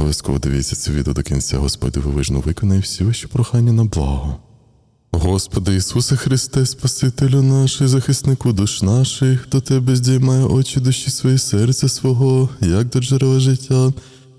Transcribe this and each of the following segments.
Обов'язково дивіться це відео до кінця, Господь дивовижно виконає всі ваші прохання на благо. Господи Ісусе Христе, Спасителю наш захиснику душ наших, до Тебе здіймає очі душі свої серця свого, як до джерела життя,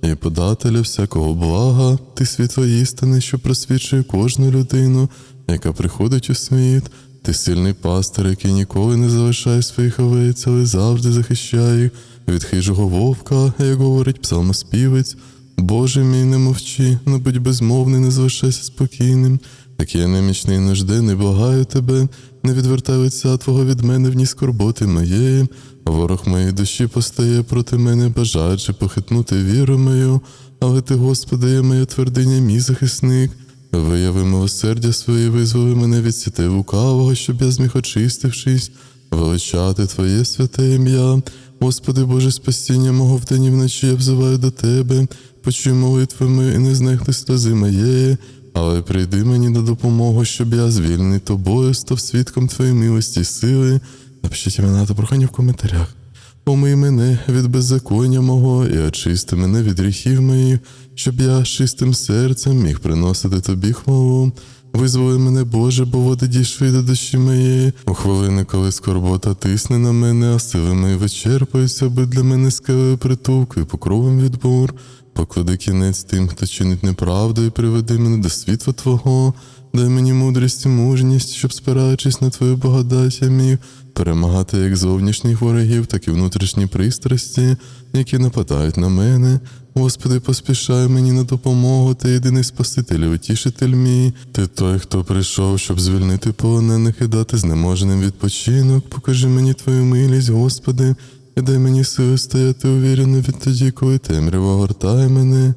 і подателя всякого блага, ти світло істини, що просвічує кожну людину, яка приходить у світ. Ти сильний пастир, який ніколи не залишає своїх овець, але завжди захищає їх від хижого вовка, як говорить псалмоспівець. Боже мій, не мовчи, не будь безмовний, не залишайся спокійним. Так я немічний нужденний, благаю тебе, не відвертай лиця Твого від мене в ні скорботи моєї. Ворог моєї душі постає проти мене, бажаючи похитнути віру мою, але ти, Господи, є моя твердиня, мій захисник. Вияви милосердя своє, визволи мене від сітей лукавого, щоб я зміг очистившись, величати Твоє святе ім'я. Господи Боже, спасіння мого вдень і вночі я взиваю до Тебе, почуй молитви мої і не знехли сльози моєї, але прийди мені на допомогу, щоб я звільнений тобою, став свідком Твоєї милості і сили. Напишіть імена та прохання в коментарях. Помий мене від беззаконня мого і очисти мене від гріхів моїх, щоб я чистим серцем міг приносити тобі хвалу. Визволи мене, Боже, бо води дійшли до душі моєї. У хвилини, коли скорбота тисне на мене, а сили мої вичерпуються, аби для мене скелею притулку і покровом від бур. Поклади кінець тим, хто чинить неправду, і приведи мене до світла Твого. Дай мені мудрість і мужність, щоб, спираючись на Твою благодать, я міг перемагати як зовнішніх ворогів, так і внутрішні пристрасті, які нападають на мене. Господи, поспішай мені на допомогу, ти єдиний Спаситель, утішитель мій. Ти той, хто прийшов, щоб звільнити полонених і дати знеможеним відпочинок. Покажи мені Твою милість, Господи, і дай мені сили стояти увірено відтоді, коли темрява гортає мене.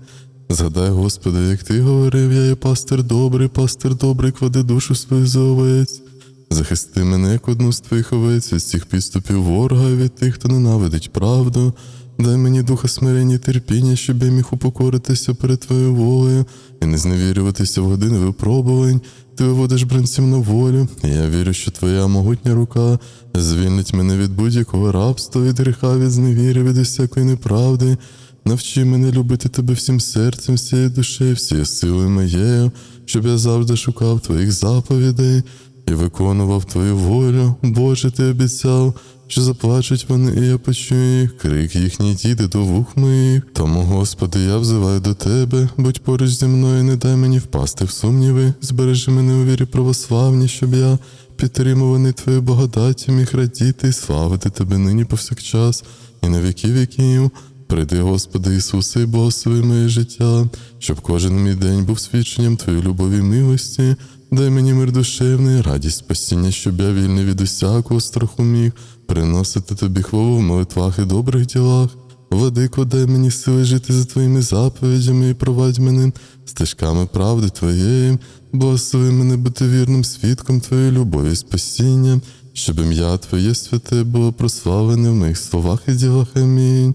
Згадай, Господи, як ти говорив, я є пастир добрий, пастир добрий, клади душу свою за овець. Захисти мене як одну з твоїх овець від всіх підступів ворога і від тих, хто ненавидить правду. Дай мені духа смирення і терпіння, щоб я міг упокоритися перед твоєю волею і не зневірюватися в години випробувань. Ти виводиш бранців на волю, я вірю, що твоя могутня рука звільнить мене від будь-якого рабства, від гріха, від зневіри, від усякої неправди. Навчи мене любити тебе всім серцем, всією душею, всією силою моєю, щоб я завжди шукав твоїх заповідей і виконував твою волю. Боже, ти обіцяв, що заплачуть вони, і я почую їх, крик їхній діди до вух моїх. Тому, Господи, я взиваю до Тебе, будь поруч зі мною, не дай мені впасти в сумніви, збережи мене у вірі православній, щоб я, підтримуваний Твоєю благодаті, міг радіти і славити Тебе нині повсякчас, і на віки віків. Прийди, Господи Ісусе, і благослови моє життя, щоб кожен мій день був свідченням Твоєї любові і милості. Дай мені мир душевний, радість спасіння, щоб я вільний від усякого страху міг приносити тобі хвалу в молитвах і добрих ділах. Владико, дай мені сили жити за твоїми заповідями і провадь мене стежками правди Твоєї, благослови мене бути вірним свідком Твоєї любові і спасіння, щоб ім'я Твоє святе було прославлене в моїх словах і ділах. Амінь.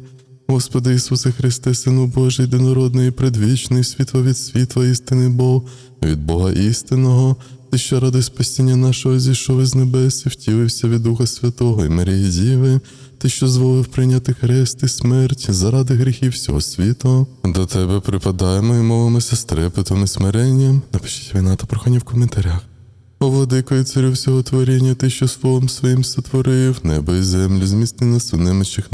Господи Ісусе Христе, Сину Божий, єдинородний, предвічний, світло від світла, істини Бог, від Бога істинного, ти що ради спасіння нашого зійшов із небес і втілився від Духа Святого і Марії Діви, ти що зволив прийняти хрест і смерть заради гріхів всього світу. До тебе припадаємо і мовимося з трепетом і смиренням. Напишіть вина та прохання в коментарях. О, владико і царю всього творіння, ти, що словом своїм сотворив, небо і землю, зміцни нас у наших,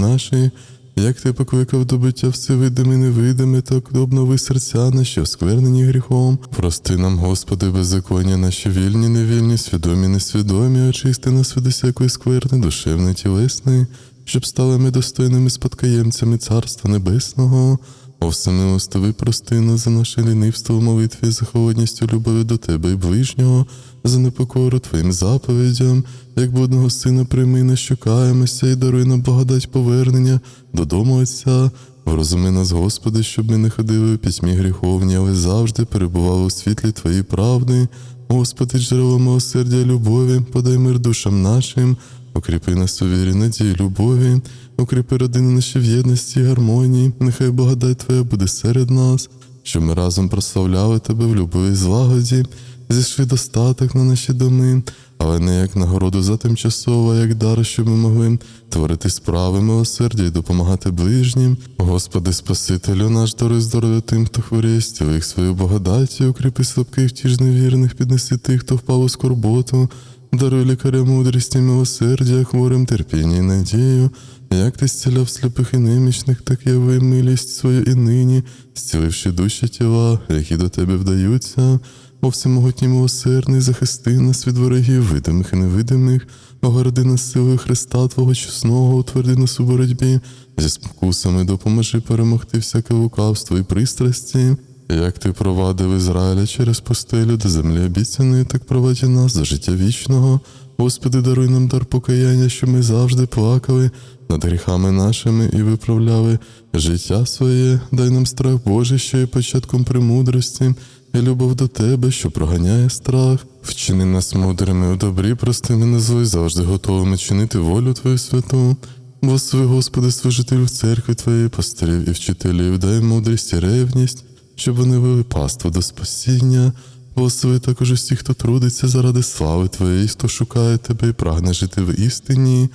як ти покликав до биття всевидиме і невидиме, так обнови серця наші, осквернені гріхом. Прости нам, Господи, беззаконня наші вільні, невільні, свідомі, несвідомі, очисти нас від усякої скверни, душевної, тілесної, щоб стали ми достойними спадкоємцями Царства Небесного. О всемилостивий, прости нас за наше лінивство в молитві, за холодністю любові до Тебе і ближнього, за непокору Твоїм заповідям, як будного сина прийми нас, щукаємося і даруй нам благодать повернення додому Отця. Врозуми нас, Господи, щоб ми не ходили у пітьмі гріховні, але завжди перебували у світлі Твоєї правди. Господи, джерело милосердя любові, подай мир душам нашим, укріпи нас у вірі, надії, любові, укріпи родини наші в єдності і гармонії, нехай благодать Твоя буде серед нас. Щоб ми разом прославляли тебе в любові злагоді, зійшли достаток на наші доми, але не як нагороду за тимчасово, як дар, щоб ми могли творити справи милосердя і допомагати ближнім. Господи, Спасителю наш, даруй здоров'я тим, хто хворіє, стіли їх свою благодаті, укріпи слабких, ті ж невірних, піднеси тих, хто впав у скорботу. Даруй лікарям мудрість і милосердя, хворим терпіння і надію. Як ти зціляв сліпих і немічних, так яви милість свою і нині, зціливши душі тіла, які до тебе вдаються. О всемогутній милосердний, захисти нас від ворогів, видимих і невидимих, огороди нас силою Христа Твого чесного, утверди нас у боротьбі, зі спокусами допоможи перемогти всяке лукавство і пристрасті. Як ти провадив Ізраїля через постелю до землі обіцяної, так провадь нас до життя вічного. Господи, даруй нам дар покаяння, щоб ми завжди плакали над гріхами нашими і виправляли життя своє, дай нам страх Божий, що є початком премудрості, і любов до Тебе, що проганяє страх. Вчини нас мудрими у добрі, прости мене злой, завжди готовими чинити волю Твою святу. Благослови, Господи, служителів церкви Твоєї, пастирів і вчителів, дай мудрість і ревність, щоб вони вели паству до спасіння. Благослови також усіх, хто трудиться заради слави Твоєї, хто шукає Тебе і прагне жити в істині.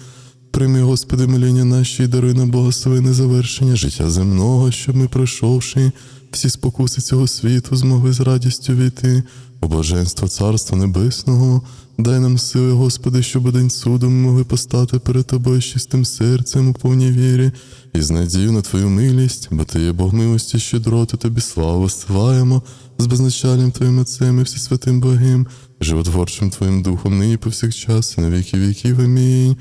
Прийми, Господи, миління наші і даруй нам благословене завершення життя земного, щоб ми, пройшовши всі спокуси цього світу, змогли з радістю війти у блаженство Царства Небесного. Дай нам сили, Господи, щоб день суду ми могли постати перед Тобою з чистим серцем у повній вірі і з надією на Твою милість, бо Ти є Бог милості, щедроти, Тобі славу силаємо з безначальним Твоїм Отцем і всесвятим Богим, животворчим Твоїм Духом, нині повсякчас, і на віки віків. Амінь.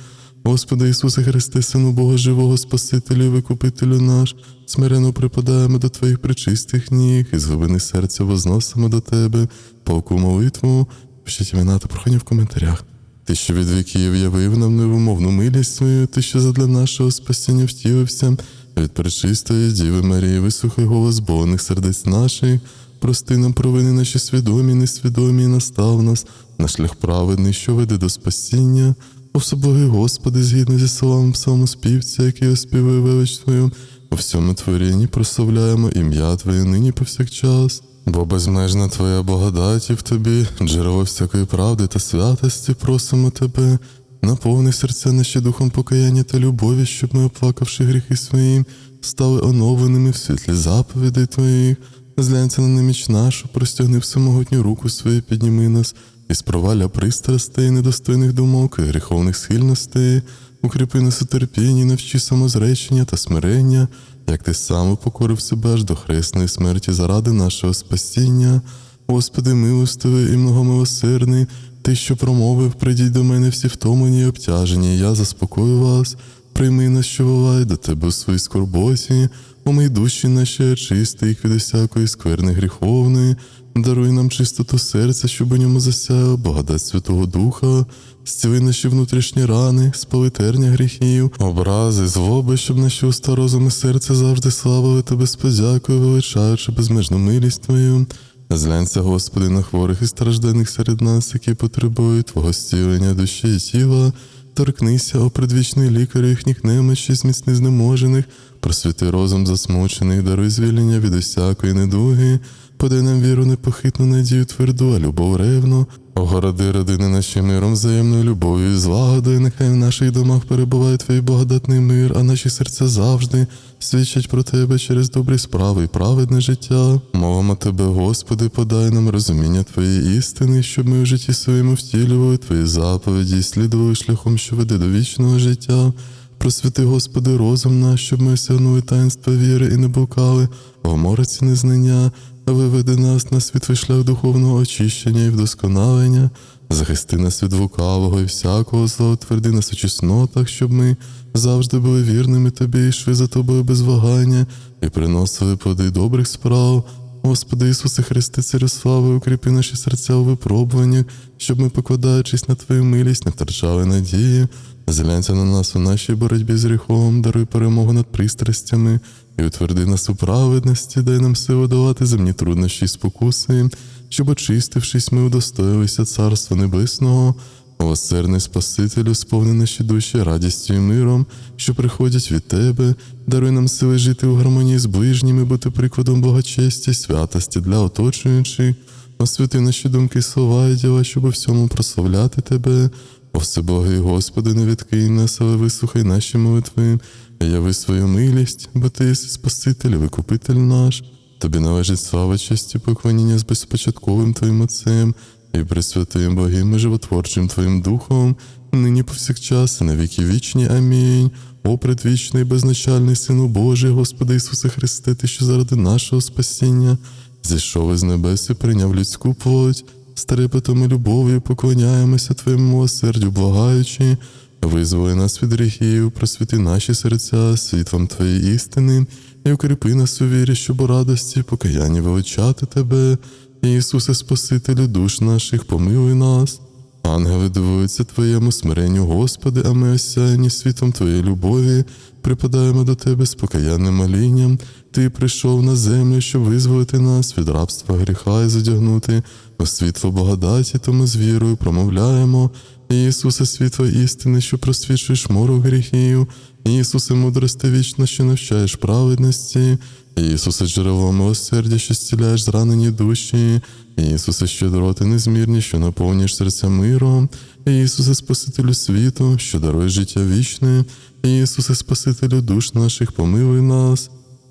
Господи Ісусе Христе, Сину Бога Живого, Спасителю, і Викупителю наш, смирено припадаємо до Твоїх причистих ніг і з глибини серця возносимо до Тебе палку молитву. Пишіть імена та прохання в коментарях. Ти, що від віків явив нам невимовну милість свою, ти, що задля нашого спасіння втілився, від пречистої Діви Марії, висухай голос бовних сердець наших, прости нам провини наші свідомі, несвідомі, настав нас на шлях праведний, що веде до спасіння. Особливий Господи, згідно зі словами псалмоспівця, який оспівує велич Твою, у всьому творінні прославляємо ім'я Твоє нині повсякчас. Бо безмежна Твоя благодать і в Тобі, джерело всякої правди та святості, просимо Тебе, наповни серця наші духом покаяння та любові, щоб ми, оплакавши гріхи свої, стали оновленими в світлі заповідей Твоїх. Зглянься на неміч нашу, простягни всемогутню руку свою, підніми нас, і з проваля пристрастей, недостойних думок і гріховних схильностей, укріпи нас у терпінні, навчи самозречення та смирення, як ти сам упокорив себе аж до хресної смерті заради нашого спасіння. Господи, милостивий і многомилосердний, Ти, що промовив, прийдіть до мене всі втомлені й обтяжені, я заспокою вас, прийми нас, що волає до тебе у своїй скорботі, умий душі наші очисти їх від усякої скверни гріховної, даруй нам чистоту серця, щоб у ньому засяяла благодать Святого Духа, зціли наші внутрішні рани, спали гріхів, образи, злоби, щоб наші уста розум і серце завжди славили тебе з подякою, величаючи безмежну милість Твою. Зглянься, Господи, на хворих і страждених серед нас, які потребують Твого зцілення душі і тіла. Торкнися, о предвічний лікар їхніх немочі, зміцни знеможених, просвіти розум засмучених, даруй звільнення від усякої недуги, подай нам віру непохитну надію тверду, а любов ревну. Огороди родини наші миром, взаємною любов'ю і злагодою, нехай в наших домах перебуває твій благодатний мир, а наші серця завжди свідчать про тебе через добрі справи і праведне життя. Мовимо тебе, Господи, подай нам розуміння Твоєї істини, щоб ми в житті своєму втілювали Твої заповіді слідували шляхом, що веде до вічного життя. Просвіти, Господи, розум наш, щоб ми осягнули таїнства віри і не блукали, в мороці незнання, виведи нас на світлий шлях духовного очищення і вдосконалення, захисти нас від лукавого і всякого зла, утверди нас у чеснотах, щоб ми завжди були вірними Тобі, і йшли за Тобою без вагання. І приносили плоди добрих справ. Господи Ісусе Христе, Царю слави, укріпи наші серця у випробуваннях, щоб ми, покладаючись на Твою милість, не втрачали надії. Зглянься на нас у нашій боротьбі з гріхом, даруй перемогу над пристрастями і утверди нас у праведності, дай нам силу долати земні труднощі і спокуси, щоб, очистившись, ми удостоїлися Царства Небесного. Милосердний Спасителю, сповни наші душі радістю і миром, що приходять від Тебе, даруй нам сили жити у гармонії з ближніми, бути прикладом благочесті, святості для оточуючих, освяти наші думки, слова і діла, щоб у всьому прославляти Тебе. О всеблагий Господи, не відкинь нас, але вислухай наші молитви, яви свою милість, бо Ти єси Спаситель, Викупитель наш. Тобі належить слава, честь і поклоніння з безпочатковим Твоїм Отцем і пресвятим Богим і животворчим Твоїм Духом, нині повсякчас і на віки вічні. Амінь. О, предвічний, безначальний Сину Божий, Господи Ісусе Христе, Ти, що заради нашого спасіння, зійшов із небес і прийняв людську плоть, з трепетом і любов'ю поклоняємося Твоєму милосердю, благаючи, визволи нас від гріхів, просвіти наші серця світлом Твоєї істини, і укріпи нас у вірі, щоб у радості, покаянні величати Тебе. Ісусе, Спасителю душ наших, помилуй нас. Ангели дивуються Твоєму смиренню, Господи, а ми осяяні світом Твоєї любові, припадаємо до Тебе з покаянним молінням. Ти прийшов на землю, щоб визволити нас від рабства гріха і задягнути у світло благодаті, то ми з вірою промовляємо. Ісусе, світло істини, що просвічуєш мору гріхів, Ісусе, мудрости вічно, що навчаєш праведності, Ісусе, джерело милосердя, що зціляєш зранені душі, Ісусе, щедроти незмірні, що наповнюєш серця миром, Ісусе, Спасителю світу, що дарує життя вічне, Ісусе, Спасителю душ наших, помилуй нас.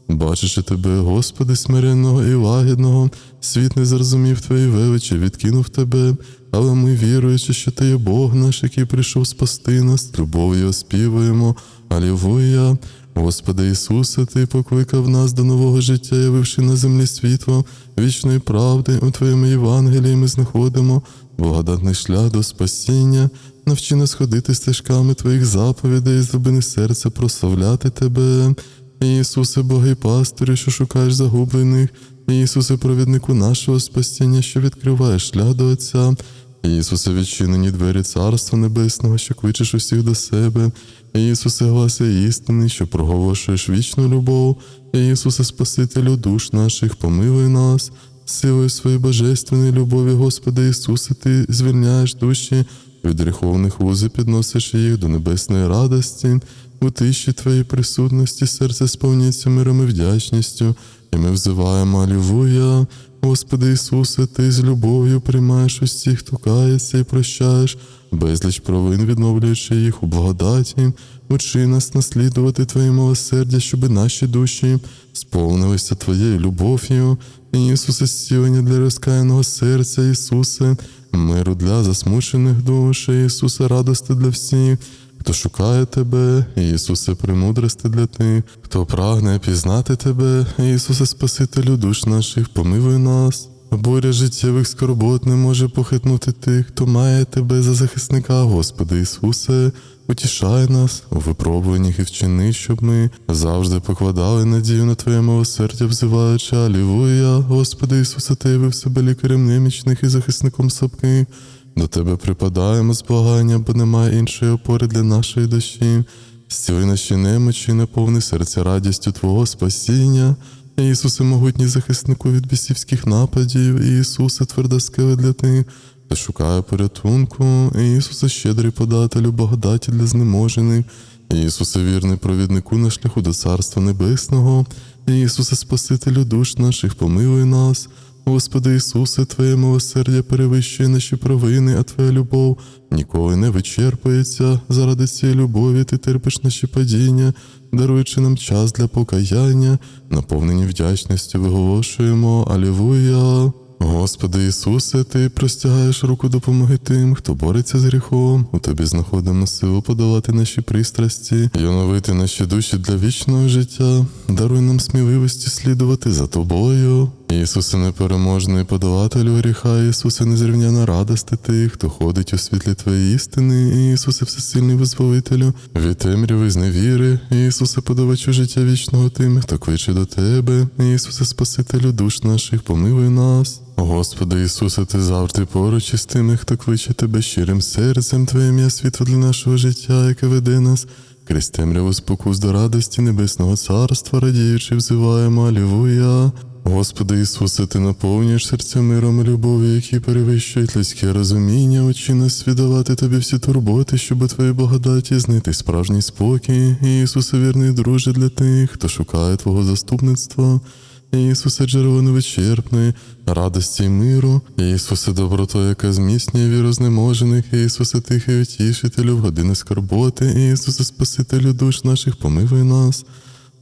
Бачачи тебе, Господи, смиренного і лагідного, світ не зрозумів Твої величі, відкинув тебе, але ми, віруючи, що Ти є Бог наш, який прийшов спасти нас, любов'ю оспівуємо. Алілуя! Господи Ісусе, Ти покликав нас до нового життя, явивши на землі світло, вічної правди, у Твоєму Євангелії ми знаходимо благодатний шлях до спасіння, навчи нас ходити стежками Твоїх заповідей, зробини серце прославляти Тебе. Ісусе, Богий пастирю, що шукаєш загублених, Ісусе, провіднику нашого спасіння, що відкриваєш шлях до Отця. Ісусе, відчинені двері Царства Небесного, що кличеш усіх до себе. Ісусе, гласа істини, що проголошуєш вічну любов. Ісусе, Спасителю душ наших, помилуй нас. Силою своєї божественної любові, Господи Ісусе, Ти звільняєш душі від гріховних вузи, підносиш їх до небесної радості. У тиші Твоєї присутності серце сповнюється миром і вдячністю, і ми взиваємо Алілуя. Господи Ісусе, Ти з любов'ю приймаєш усіх, хто кається і прощаєш, безліч провин, відновлюючи їх у благодаті, учи нас наслідувати Твоє милосердя, щоби наші душі сповнилися Твоєю любов'ю. Ісусе, зцілення для розкаяного серця, Ісусе, миру для засмучених душ, Ісусе, радости для всіх. Хто шукає тебе, Ісусе, премудрости для тих, хто прагне пізнати тебе, Ісусе, Спасителю душ наших, помилуй нас. Буря життєвих скорбот не може похитнути тих, хто має тебе за захисника, Господи Ісусе, утішай нас у випробуваннях і вчини, щоб ми завжди покладали надію на Твоє милосердя, взиваючи Алілуя, Господи Ісусе, Ти явив себе лікарем немічних і захисником слабких. До тебе припадаємо з благання, бо немає іншої опори для нашої душі. Зціли наші немочі, наповни серця радістю Твого спасіння. Ісусе, могутній захиснику від бісівських нападів, Ісусе, тверда скеля для тих, хто шукає порятунку, Ісусе, щедрий подателю, благодаті для знеможених, Ісусе, вірний провіднику на шляху до Царства Небесного, Ісусе, Спасителю душ наших, помилуй нас. Господи Ісусе, Твоє милосердя перевищує наші провини, а Твоя любов ніколи не вичерпується. Заради цієї любові Ти терпиш наші падіння, даруючи нам час для покаяння, наповнені вдячністю виголошуємо Алілуя. Господи Ісусе, Ти простягаєш руку допомоги тим, хто бореться з гріхом. У Тобі знаходимо силу подолати наші пристрасті і оновити наші душі для вічного життя. Даруй нам сміливості слідувати за Тобою. Ісусе непереможний подолателю гріха, Ісусе незрівняна радости тих, хто ходить у світлі Твоєї істини, Ісусе всесильний визволителю, від темряви з невіри, Ісусе подавачу життя вічного тим, хто кличе до Тебе, Ісусе Спасителю душ наших, помилуй нас. Господи Ісусе, Ти завжди поруч із тими, хто кличе Тебе щирим серцем, Твоє ім'я світло для нашого життя, яке веде нас. Крізь темряву спокус до радості Небесного Царства, радіючи, взиваємо Алілуя. Господи Ісусе, Ти наповнюєш серця миром і любов'ю, які перевищують людське розуміння, учи нас свідувати Тобі всі турботи, щоб у Твоїй благодаті знайти справжній спокій. Ісусе, вірний друже для тих, хто шукає Твого заступництва. Ісусе, джерело невичерпної, радості й миру, Ісусе, доброто, яка зміцнює віру знеможених, Ісусе, тихий утішителю в години скорботи, Ісусе, Спасителю душ наших, помилуй нас.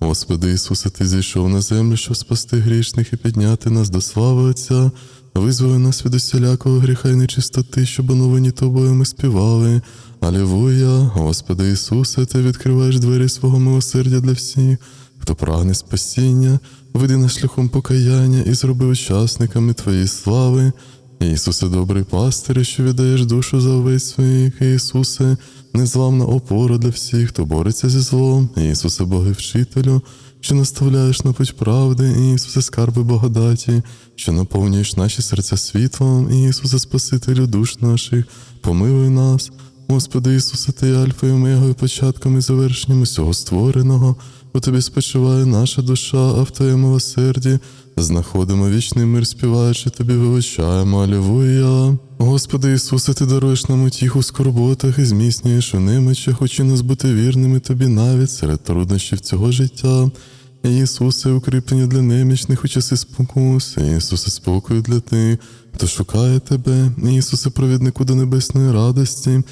Господи Ісусе, Ти зійшов на землю, щоб спасти грішних і підняти нас до слави Отця, визволи нас від усілякого гріха й нечистоти, щоб оновлені тобою ми співали. Алілуя, Господи Ісусе, Ти відкриваєш двері свого милосердя для всіх, хто прагне спасіння, веди нас шляхом покаяння і зроби учасниками Твоєї слави. Ісусе, добрий пастире, що віддаєш душу за овець своїх, Ісусе, незламна опора для всіх, хто бореться зі злом, Ісусе, Боги вчителю, що наставляєш на путь правди, Ісусе, скарби благодаті, що наповнюєш наші серця світлом, Ісусе, Спасителю душ наших, помилуй нас. Господи Ісусе, Ти Альфа і Омегою, початком і завершенням усього створеного. У Тобі спочиває наша душа, а в Твоєму милосерді знаходимо вічний мир, співаючи Тобі вивчаємо. Алілуя. Господи Ісусе, Ти даруєш нам утіху в скорботах і зміцнюєш у немочах, учи нас бути вірними Тобі навіть серед труднощів цього життя. Ісусе, укріплення для немічних у часи спокус, Ісусе, спокою для тих, хто шукає Тебе, Ісусе, провіднику до небесної радості,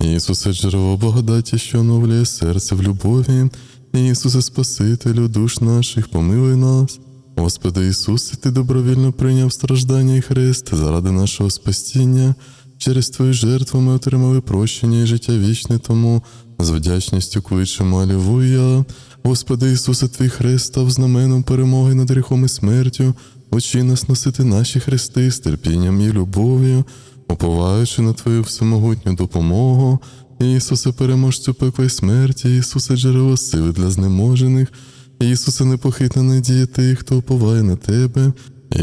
Ісусе, джерело благодаті, що оновлює серце в любові, Ісусе, Спасителю душ наших, помилуй нас. Господи Ісусе, Ти добровільно прийняв страждання і хрест заради нашого спасіння. Через Твою жертву ми отримали прощення і життя вічне, тому з вдячністю кличемо Алілуя. Господи Ісусе, Твій хрест став знаменом перемоги над гріхом і смертю. Учи нас носити наші хрести з терпінням і любов'ю, уповаючи на Твою всемогутню допомогу. Ісусе, переможцю пекла й смерті, Ісусе, джерело сили для знеможених. Ісусе, непохитна надія тих, хто уповає на Тебе.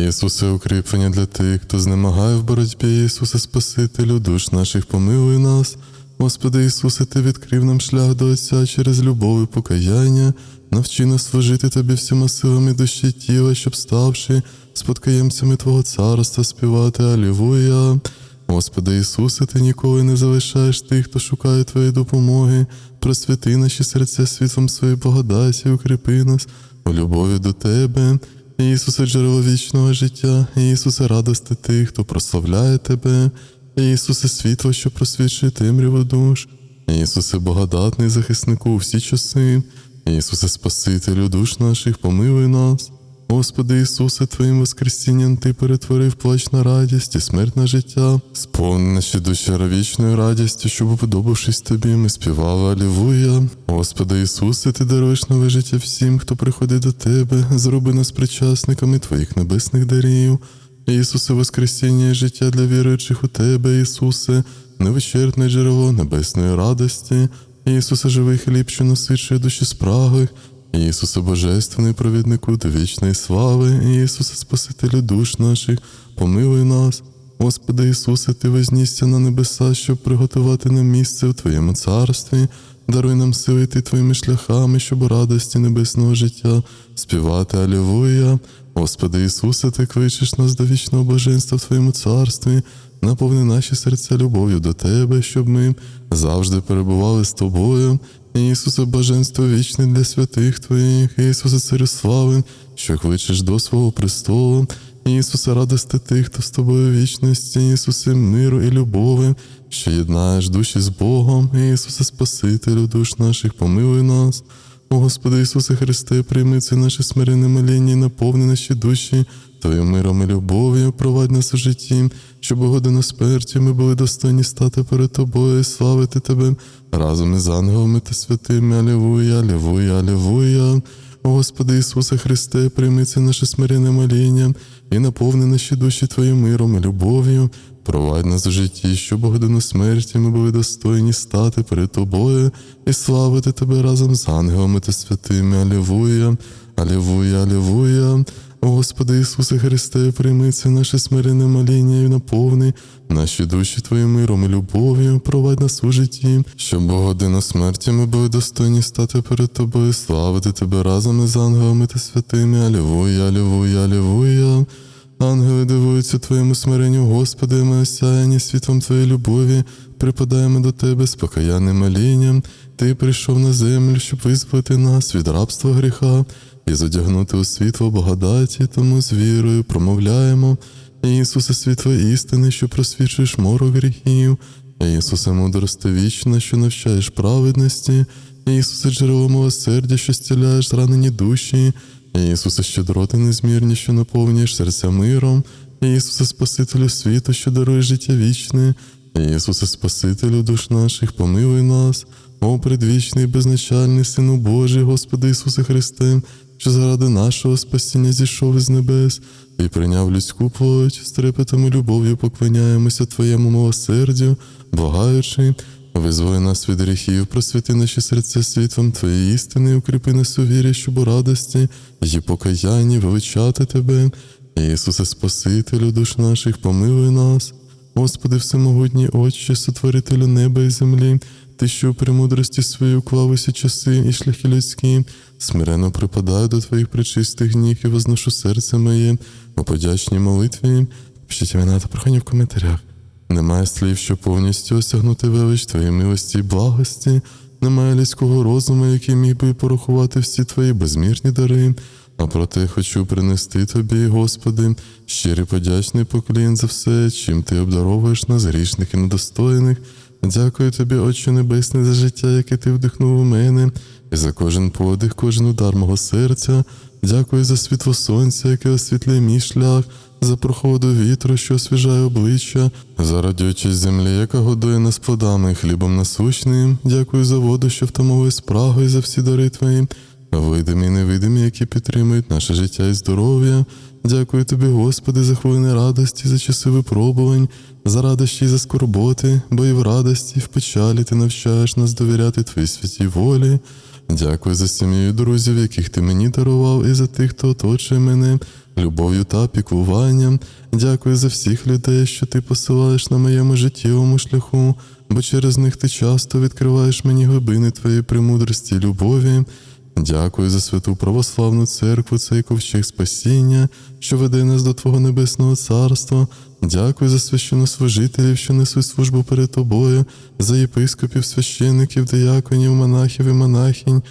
Ісусе, укріплення для тих, хто знемагає в боротьбі, Ісусе, Спасителю, душ наших помилуй нас. Господи Ісусе, Ти відкрив нам шлях до Отця через любов і покаяння, навчи нас служити Тобі всіма силами душі тіла, щоб ставши спадкоємцями Твого царства, співати Алілуя. Господи Ісусе, Ти ніколи не залишаєш тих, хто шукає Твоєї допомоги, просвяти наші серця світлом своєї благодаті, укріпи нас у любові до Тебе. Ісусе, джерело вічного життя, Ісусе, радости тих, хто прославляє Тебе, Ісусе, світло, що просвічує темряву душ, Ісусе, благодатний захиснику у всі часи, Ісусе, Спасителю душ наших, помилуй нас. Господи Ісусе, Твоїм Воскресінням Ти перетворив плач на радість і смерть на життя, сповни наші душі вічною радістю, щоб, уподобавшись Тобі, ми співали Алілуя. Господи Ісусе, Ти даруєш нове життя всім, хто приходить до Тебе, зроби нас причасниками Твоїх небесних дарів. Ісусе, Воскресіння і життя для віруючих у Тебе, Ісусе, невичерпне джерело небесної радості, Ісусе, живий хліб, що насичує душі спраги, Ісусе Божественний провіднику до вічної слави, Ісусе Спасителю душ наших, помилуй нас. Господи Ісусе, Ти вознісся на небеса, щоб приготувати нам місце у Твоєму царстві. Даруй нам сили йти Твоїми шляхами, щоб у радості небесного життя співати Алілуя. Господи Ісусе, Ти кличеш нас до вічного блаженства в Твоєму царстві, наповни наші серця любов'ю до Тебе, щоб ми завжди перебували з Тобою. Ісусе, блаженство вічне для святих Твоїх, Ісусе, Царю слави, що кличеш до свого престолу, Ісусе, радости тих, хто з тобою вічності, Ісусе, миру і любові, що єднаєш душі з Богом, Ісусе, Спасителю душ наших, помилуй нас. О Господи Ісусе Христе, прийми це наше смирене моління і наповни наші душі Твоїм миром і любов'ю, провадь нас у житті, щоб у годину смерті ми були достойні стати перед Тобою славити Тебе разом із ангелами та святими. Алілуя, алілуя, алілуя. О Господи Ісусе Христе, прийми це наше смирене моління і наповни наші душі Твоїм миром і любов'ю. Провадь нас у житті, щоб у годину смерті ми були достойні стати перед Тобою і славити Тебе разом з ангелами та святими. Алілуя, алілуя, алілуя. Господи Ісусе Христе, прийми це наше смирене моління і наповни наші душі Твоїм миром і любов'ю, провадь нас у житті, щоб бо година смерті ми були достойні стати перед Тобою, славити Тебе разом із ангелами та святими. Алілуя, алілуя, алілуя. Ангели дивуються Твоєму смиренню, Господи, ми осяяні світлом Твоєї любові, припадаємо до Тебе з покаянним молінням. Ти прийшов на землю, щоб визволити нас від рабства гріха і задягнути у світло благодаті, тому з вірою промовляємо. Ісусе, світло істини, що просвічуєш морок гріхів, Ісусе, мудрости вічна, що навчаєш праведності, Ісусе, джерело милосердя, що зціляєш зранені душі, Ісусе, щедроти незмірні, що наповнюєш серця миром, Ісусе, Спасителю світу, що дарує життя вічне, Ісусе, Спасителю душ наших, помилуй нас, о предвічний, безначальний Сину Божий, Господи Ісусе Христе, що заради нашого спасіння зійшов із небес і прийняв людську плоть, з трепетом і любов'ю поклоняємося Твоєму милосердю, благаючи, визволи нас від гріхів, просвіти наші серця світлом Твоєї істини, і укріпи нас у вірі, щоб у радості і покаянні величати Тебе. Ісусе, Спасителю душ наших, помилуй нас. Господи, всемогутній Отче, сотворителю неба і землі, ти, що у премудрості своїй уклав усі часи і шляхи людські, смиренно припадаю до Твоїх причистих ніг і возношу серце моє у подячній молитві. Пишіть імена та прохання в коментарях. Немає слів, що повністю осягнути велич Твоєї милості і благості, немає людського розуму, який міг би порахувати всі Твої безмірні дари. А проте хочу принести тобі, Господи, щирий подячний поклін за все, чим ти обдаровуєш нас, грішних і недостойних. Дякую тобі, Отче Небесний, за життя, яке ти вдихнув у мене, і за кожен подих, кожен удар мого серця. Дякую за світло сонця, яке освітлює мій шлях, за проходу вітру, що освіжає обличчя, за радючість землі, яка годує нас плодами і хлібом насущним. Дякую за воду, що втамовує спрагу і за всі дари твої видимі і невидимі, які підтримують наше життя і здоров'я. Дякую тобі, Господи, за хвилини радості, за часи випробувань, за радощі і за скорботи, бо і в радості, і в печалі ти навчаєш нас довіряти Твоїй святій волі. Дякую за сім'ю друзів, яких ти мені дарував, і за тих, хто оточує мене любов'ю та піклуванням. Дякую за всіх людей, що ти посилаєш на моєму життєвому шляху, бо через них ти часто відкриваєш мені глибини твоєї премудрості і любові. Дякую за святу православну церкву, цей ковчег спасіння, що веде нас до Твого небесного царства. Дякую за священнослужителів, що несуть службу перед тобою, за єпископів, священників, дияконів, монахів і монахінь,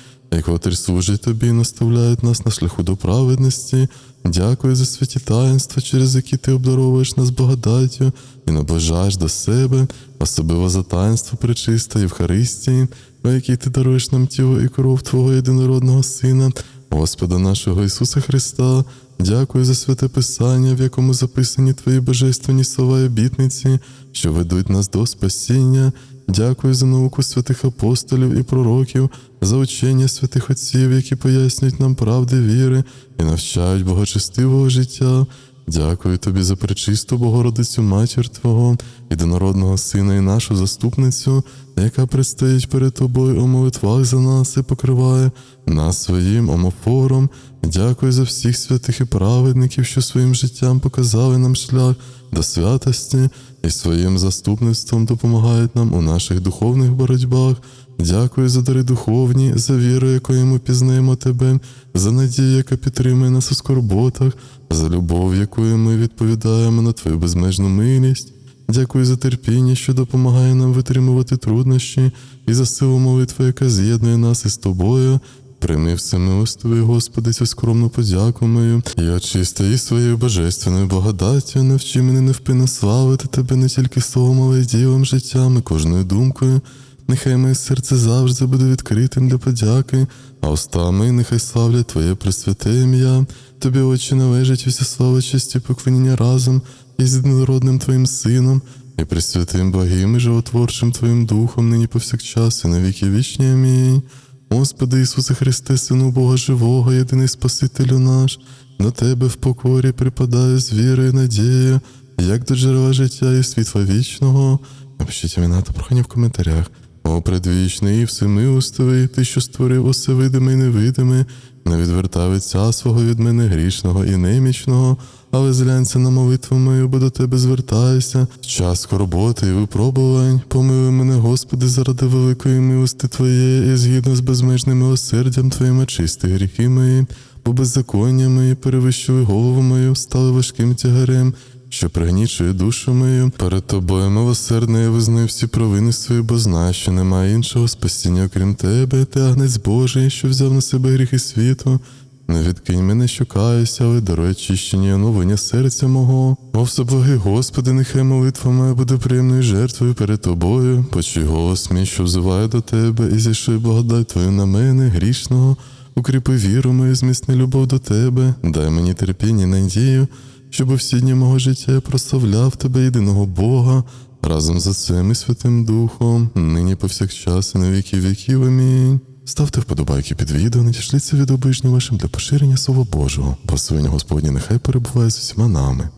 котрі служать тобі і наставляють нас на шляху до праведності. Дякую за святі таїнства, через які ти обдаровуєш нас благодаттю і наближаєш до себе, особливо за таїнство причиста Євхаристії, у якій ти даруєш нам тіло і кров Твого єдинородного Сина, Господа нашого Ісуса Христа. Дякую за святе Писання, в якому записані Твої божественні слова і обітниці, що ведуть нас до спасіння. Дякую за науку святих апостолів і пророків, за учення святих отців, які пояснюють нам правди віри і навчають богочестивого життя. Дякую тобі за пречисту Богородицю Матір Твого, єдинородного Сина і нашу заступницю, яка предстоїть перед тобою у молитвах за нас і покриває нас своїм омофором. Дякую за всіх святих і праведників, що своїм життям показали нам шлях до святості і своїм заступництвом допомагають нам у наших духовних боротьбах. Дякую за дари духовні, за віру, якою ми пізнаємо тебе, за надію, яка підтримує нас у скорботах, за любов, якою ми відповідаємо на твою безмежну милість. Дякую за терпіння, що допомагає нам витримувати труднощі, і за силу молитви, яка з'єднує нас із тобою. Прийми все милостивий, Господи, цю скромну подяку мою, і очисти її своєю божественною благодаттю, навчи мене невпинно славити тебе не тільки словом, але й ділом, життям і кожною думкою. Нехай моє серце завжди буде відкритим для подяки, а устами нехай славлять Твоє пресвяте ім'я. Тобі, Отче, належить уся слава честі поклоніння разом із єдинородним Твоїм Сином, і пресвятим благим і животворчим Твоїм Духом, нині повсякчас, і на віки вічні. Амінь. Господи Ісусе Христе, Сину Бога Живого, єдиний Спасителю наш, до Тебе в покорі припадаю з вірою і надією, як до джерела життя і світла вічного. Напишіть імена та прохання в коментарях. О, предвічний і всемилостивий, ти, що створив усе видиме і невидиме, Не відвертай лиця свого від мене грішного і немічного, але зглянься на молитву мою, бо до тебе звертаюся. Час скорботи і випробувань, помилуй мене, Господи, заради великої милости Твоєї, і згідно з безмежним милосердям Твоїм очисти гріхи мої, бо беззаконня мої перевищили голову мою, стали важким тягарем що пригнічує душу мою. Перед тобою, милосердно, я визнаю всі провини свої, бо знаю, що немає іншого спасіння, окрім тебе, ти агнець Божий, що взяв на себе гріхи світу. Не відкинь мене, що каюся, але даруй очищення і оновлення серця мого. О, всеблагий Господи, нехай молитва моя буде приємною жертвою перед тобою. Почуй голос мій, що взиває до тебе, і зійшли благодать Твою на мене, грішного. Укріпи віру мою, зміцни любов до тебе, дай мені терпіння і надію, щоб у всі дні мого життя я прославляв тебе, єдиного Бога, разом з Отцем і Святим Духом, нині повсякчас і на віки віків. Амінь. Ставте вподобайки під відео, надішліться від обижнім вашим для поширення Слова Божого. Благословення Господні нехай перебуває з усіма нами.